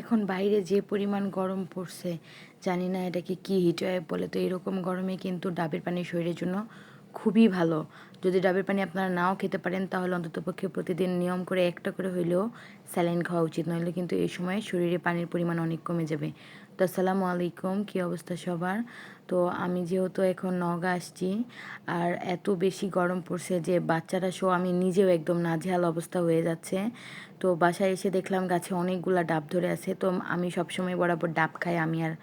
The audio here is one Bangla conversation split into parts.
এখন বাইরে যে পরিমাণ গরম পড়ছে, জানি না এটাকে কি হিট ওয়েভ বলে, তো এরকম গরমে কিন্তু ডাবের পানি শরীরের জন্য খুবই ভালো। যদি ডাবের পানি আপনারা নাও খেতে পারেন, তাহলে অন্ততপক্ষে প্রতিদিন নিয়ম করে একটা করে হইলেও স্যালাইন খাওয়া উচিত। নইলে কিন্তু এই সময় শরীরে পানির পরিমাণ অনেক কমে যাবে। তো আসসালামু আলাইকুম, কী অবস্থা সবার? তো আমি যেহেতু এখন নগা আসছি, আর এত বেশি গরম পড়ছে যে বাচ্চারা সহ আমি নিজেও একদম নাজেহাল অবস্থা হয়ে যাচ্ছে। তো বাসায় এসে দেখলাম গাছে অনেকগুলা ডাব ধরে আছে, তো আমি সবসময় বরাবর ডাব খাই, আমি আর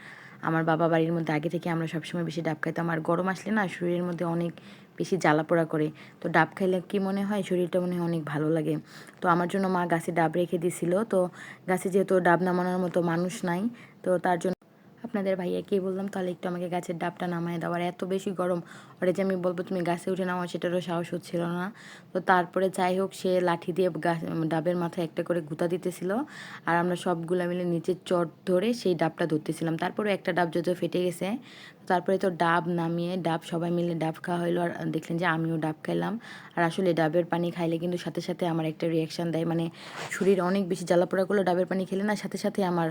আমার বাবা বাড়ির মধ্যে আগে থেকে আমরা সবসময় বেশি ডাব খাইতাম। আর গরম আসলে না শরীরের মধ্যে অনেক বেশি জ্বালা পোড়া করে। তো ডাব খাইলে কি মনে হয়? শরীরটা মনে হয় অনেক ভালো লাগে। তো আমার জন্য মা গাছে ডাব রেখে দিছিল। তো গাছে যেহেতু ডাব নামানোর মতো মানুষ নাই, তো তার জন্য আপনাদের ভাইয়াকে বললাম, তাহলে একটু আমাকে গাছের ডাবটা নামায় আর এত বেশি গরম। ওরে যে আমি বলব, তুমি গাছে উঠে নামো সেটারও সাহস হচ্ছিল না। তো তারপরে যাই হোক, সে লাঠি দিয়ে গাছ, ডাবের মাথায় একটা করে গুঁতা দিতেছিল। আর আমরা সবগুলা মিলে নিচে চট ধরে সেই ডাবটা ধরতেছিলাম। তারপরে একটা ডাব যত ফেটে গেছে, তারপরে তো ডাব নামিয়ে, ডাব সবাই মিলে ডাব খাওয়া হলো আর দেখলেন যে আমিও ডাব খাইলাম। আর আসলে ডাবের পানি খাইলে কিন্তু সাথে সাথে আমার একটা রিয়াকশান দেয়। মানে শরীর অনেক বেশি জ্বালাপোড়া করল ডাবের পানি খেলে না, সাথে সাথে আমার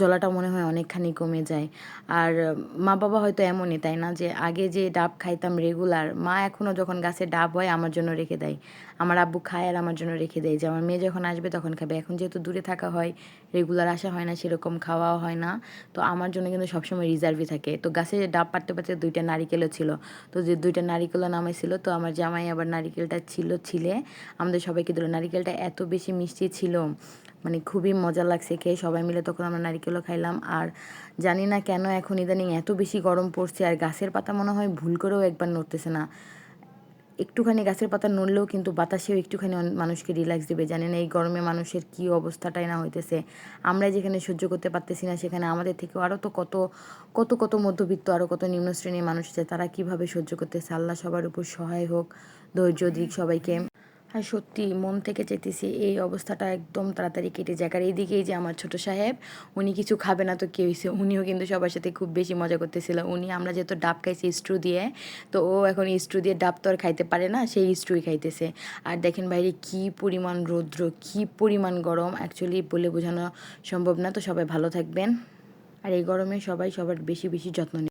জলাটা মনে হয় অনেকখানি কমে যায়। আর মা বাবা হয়তো এমনই, তাই না? যে আগে যে ডাব খাইতাম রেগুলার মা এখনও যখন গাছে ডাব হয় আমার জন্য রেখে দেয়। আমার আব্বু খায় আর আমার জন্য রেখে দেয়। যে আমার মেয়ে যখন আসবে তখন খাবে। এখন যেহেতু দূরে থাকা হয় রেগুলার আসা হয় না, সেরকম খাওয়াও হয় না। তো আমার জন্য কিন্তু সবসময় রিজার্ভই থাকে। তো গাছে ডাব পাড়তে পারতে দুইটা নারিকেলও ছিল। তো যে দুইটা নারিকেলও নামাইছিল, তো আমার জামাই আবার নারিকেলটা ছিল, ছিলে। আমাদের সবাইকে দিল। নারিকেলটা এত বেশি মিষ্টি ছিল মানে খুবই মজা লাগছে খেয়ে সবাই মিলে তখন আমরা নারিকেলও খাইলাম। আর জানি না কেন এখন ইদানিং এত বেশি গরম পড়ছে আর গাছের পাতা মনে হয় ভুল করেও একবার নড়তেছে না। একটুখানি গাছের পাতা নড়লেও কিন্তু বাতাসেও একটুখানি মানুষকে রিল্যাক্স দেবে। জানেন এই গরমে মানুষের কী অবস্থাটাই না হইতেছে। আমরা যেখানে সহ্য করতে পারতেছি না, সেখানে আমাদের থেকেও আরও তো কত কত কত মধ্যবিত্ত আরও কত নিম্ন শ্রেণির মানুষ আছে, তারা কীভাবে সহ্য করতেছে? আল্লাহ সবার উপর সহায় হোক, ধৈর্য দিক সবাইকে। আর সত্যি মন থেকে চেতেছি এই অবস্থাটা একদম তাড়াতাড়ি কেটে যাক। আর এইদিকেই যে আমার ছোট সাহেব, উনি কিছু খাবে না তো কে হয়েছে উনিও কিন্তু সবার সাথে খুব বেশি মজা করতেছিল। উনি, আমরা যেহেতু ডাব খাইছি স্ট্রু দিয়ে, তো ও এখন স্ট্রু দিয়ে ডাব তো আর খাইতে পারে না, সেই স্ট্রুই খাইতেছে। আর দেখেন বাইরে কি পরিমাণ রৌদ্র, কি পরিমাণ গরম অ্যাকচুয়ালি বলে বোঝানো সম্ভব না, তো সবাই ভালো থাকবেন। আর এই গরমে সবাই সবার বেশি বেশি যত্ন